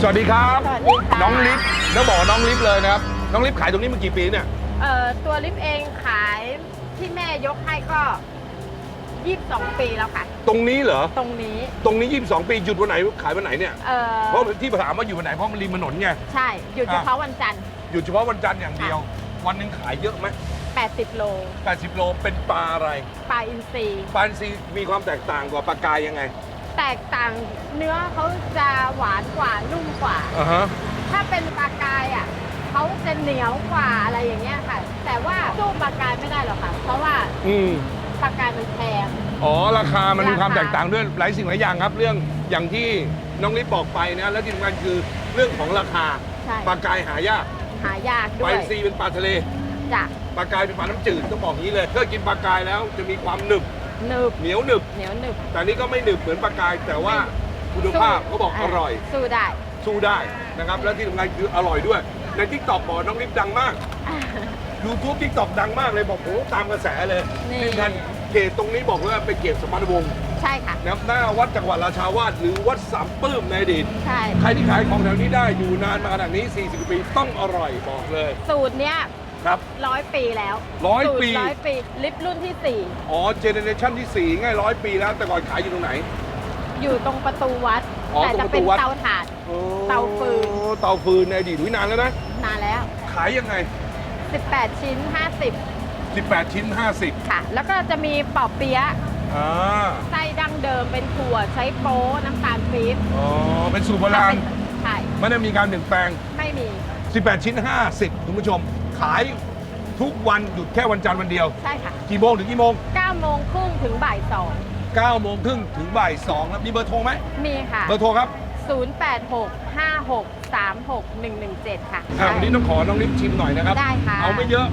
สวัสดีครับ สวัสดีค่ะน้องลิฟต้องบอกว่าน้องลิฟเลยนะครับ น้องลิฟขายตรงนี้มากี่ปีเนี่ย เอ่อตัวลิฟต์เองขายที่แม่ยกให้ก็22ปีแล้วค่ะ ตรงนี้เหรอ ตรงนี้ ตรงนี้ 22 ปีหยุดวันไหนขายวันไหนเนี่ย เอ่อเพราะที่ถามว่าอยู่วันไหนเพราะมันริมถนนไง ใช่หยุดอะเฉพาะวันจันทร์ หยุดเฉพาะวันจันทร์อย่างเดียว วันหนึ่งขายเยอะไหม80 โล 80 โลเป็นปลาอะไร ปลาอินทรีปลาอินทรีมีความแตกต่างกว่าปลากายยังไง แตกต่างเนื้อเขาจะหวานกว่านุ่มกว่า อ่าฮะ ถ้าเป็นปลากายอะเขาจะเหนียวกว่าอะไรอย่างเงี้ยค่ะ แต่ว่าสู้ปลากายไม่ได้หรอกค่ะ เพราะว่าอืม ปลากายมันแพง อ๋อ ราคามันมีความราคาแตกต่างด้วยหลายสิ่งหลายอย่างครับ เรื่องอย่างที่น้องลิฟบอกไปนะ และที่สำคัญคือเรื่องของราคาใช่ ปลากายหายากหายากปด้ลาวยอินทรีเป็นปลาทะเลจ้ะปลากายเป็นปลาน้ำจืดต้องบอกอย่างนี้เลยถ้ากินปลากายแล้วจะมีความหนึบหนึบเหนียวหนึบ เหนียวหนึบแต่นี่ก็ไม่หนึบเหมือนปลากาย แต่ว่าคุณภาพเขาบอกอร่อย สู้ได้ สู้ได้นะครับ และที่สำคัญคืออร่อยด้วย ในทิกตอกบอกน้องลิฟดังมาก YouTube ทิกตอกดังมากเลยบอกโอ้โหตามกระแสเลยนี่ ที่สำคัญเขตตรงนี้บอกเลยว่าเป็นเขตสมรวงศ์ใช่ค่ะ นะครับหน้าวัดจังหวัดราชาวาสหรือวัดสามปื้มในอดีต ใช่ ใครที่ขายของแถวนี้ได้อยู่นานมาขนาดนี้ 40กว่าปีต้องอร่อยบอกเลยสูตรเนี้ยครับ ร้อยปีแล้วร้อยสูตปี ร้อยปี ลิฟต์รุ่นที่อ๋อเจเนเรชันที่ 4 ง่ายร้อยปีแล้วแต่ก่อนขายอยู่ตรงไหน4อยู่ตรงประตูวัด อ๋อแต่ตรจะงประตูเป็นวัด เตาถ่าน โอ้เตาฟืน เตาฟืนในอดีตอุ๊ยนานแล้วนะ นานแล้ว ขายยังไง 18 ชิ้น18 ชิ้น50 50ค่ะ แล้วก็จะมีปอบเปี๊ยะอ่าไส้ดั้งเดิมเป็นถั่วใช้โป๊น้ำตาลปี๊บอ๋อเป็นสูตรโบราณใช่ไม่ได้มีการเปลี่ยนแปลง ไม่มี 18 ชิ้น 50 คุณผู้ชม ขายทุกวันหยุดแค่วันจันทร์วันเดียว ใช่ค่ะกี่โมงถึงกี่โมง 9โมงครึ่งถึงบ่าย 9โมงครึ่งถึงบ่าย2แล้วมีเบอร์โทรไหม2มีค่ะ เบอร์โทรครับ 086 56 36 117 ค่ะอะวันนี้ต้องขอน้องลิฟชิมหน่อยนะครับ ได้ค่ะ เอาไม่เยอะ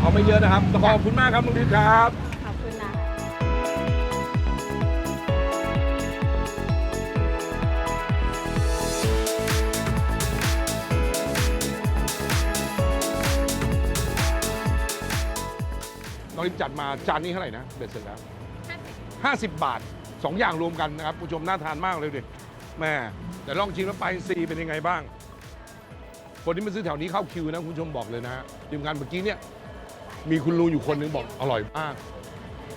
เอาไม่เยอะนะครับขอบคุณมากครับน้องลิฟครับ ขอบคุณนะน้องลิฟจัดมาจานนี้เท่าไหร่นะเบ็ดเสร็จแล้ว 50 บาท 2 อย่างรวมกันนะครับผู้ชมน่าทานมากเลยดิแม่แต่ลองชิมแล้วไปซีเป็นยังไงบ้าง คนที่มาซื้อแถวนี้เข้าคิวนะคุณผู้ชมบอกเลยนะทีมงานเมื่อกี้เนี่ยมีคุณลุงอยู่คนหนึงบอกอร่อยมาก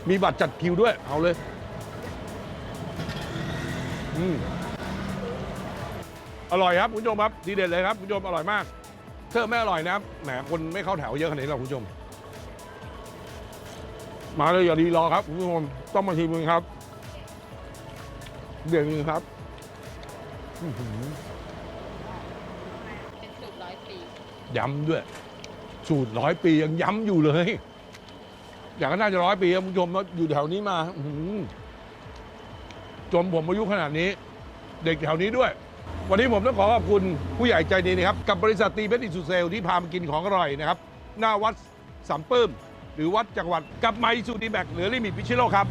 มีบัตรจัดคิวด้วย เอาเลย อืมอร่อยครับคุณผู้ชมครับดีเด็ดเลยครับคุณผู้ชมอร่อยมากเธอไม่อร่อยนะครับแหมคนไม่เข้าแถวเยอะขนาดนี้หรอกคุณผู้ชม มาเลยอย่าดีรอครับคุณผู้ชมต้องมาทีมึงครับ เดี๋ยวนึงครับเป็นสูตรร้อยปี ย้ำด้วย สูตรร้อยปียังย้ำอยู่เลย อย่างก็น่าจะร้อยปีครับคุณผู้ชมอยู่แถวนี้มาอื้อหือจนผมอายุขนาดนี้ เด็กแถวนี้ด้วย วันนี้ผมต้องขอขอบคุณผู้ใหญ่ใจดีนะครับ กับบริษัทตีเบสอิสุเซลที่พามากินของอร่อยนะครับ หน้าวัดสามปื้ม รือวัดจังหวัดกับไมซูดีแบกเหลือลิมิตพิชิโลครับ